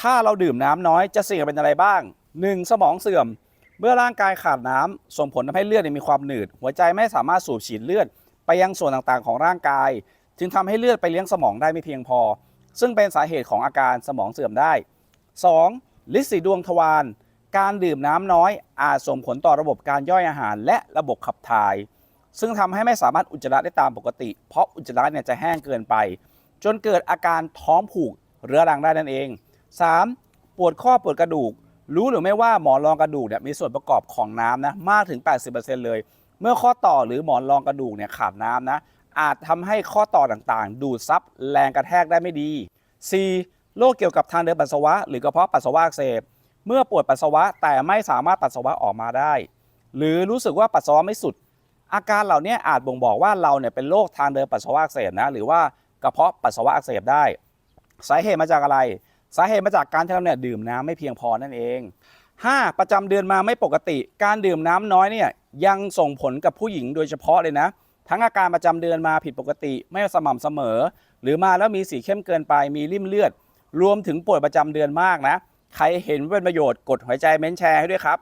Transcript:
ถ้าเราดื่มน้ำน้อยจะเสี่ยงเป็นอะไรบ้าง 1. สมองเสื่อม เมื่อร่างกายขาดน้ำส่งผลทำให้เลือดมีความหนืด หัวใจไม่สามารถสูบฉีดเลือด ไปยังส่วนต่างๆ ของร่างกาย จึงทำให้เลือดไปเลี้ยงสมองได้ไม่เพียงพอ ซึ่งเป็นสาเหตุของอาการสมองเสื่อมได้ 2. ลิสีดวงทวารการดื่มน้ำน้อยอาจส่งผลต่อระบบการย่อยอาหาร และระบบขับถ่าย ซึ่งทำให้ไม่สามารถอุจจาระได้ตามปกติ เพราะอุจจาระเนี่ยจะแห้งเกินไป จนเกิดอาการท้องผูกเรื้อรังได้นั่นเอง 3. ปวดข้อปวดกระดูก รู้หรือไม่ว่าหมอนรองกระดูกเนี่ยมีส่วนประกอบของน้ำนะมากถึง 80%เลย เมื่อข้อต่อหรือหมอนรองกระดูกเนี่ยขาดน้ำนะอาจทำให้ข้อต่อต่างๆ ดูดซับแรงกระแทกได้ไม่ดี 4. โรคเกี่ยวกับทางเดินปัสสาวะ หรือกระเพาะปัสสาวะอักเสบ เมื่อปวดปัสสาวะแต่ไม่สามารถปัสสาวะออกมาได้ หรือรู้สึกว่าปัสสาวะไม่สุด อาการเหล่านี้อาจบ่งบอกว่าเราเนี่ยเป็นโรคทางเดินปัสสาวะอักเสบนะหรือว่ากระเพาะปัสสาวะอักเสบได้ สาเหตุมาจากอะไร สาเหตุมาจากการที่เราเนี่ยดื่มน้ำไม่เพียงพอนั่นเอง 5. ประจำเดือนมาไม่ปกติ การดื่มน้ำน้อยเนี่ยยังส่งผลกับผู้หญิงโดยเฉพาะเลยนะ ทั้งอาการประจำเดือนมาผิดปกติ ไม่สม่ำเสมอ หรือมาแล้วมีสีเข้มเกินไปมีริ่มเลือด รวมถึงปวดประจำเดือนมากนะ ใครเห็นเป็นประโยชน์กดหัวใจเม้นแชร์ให้ด้วยครับ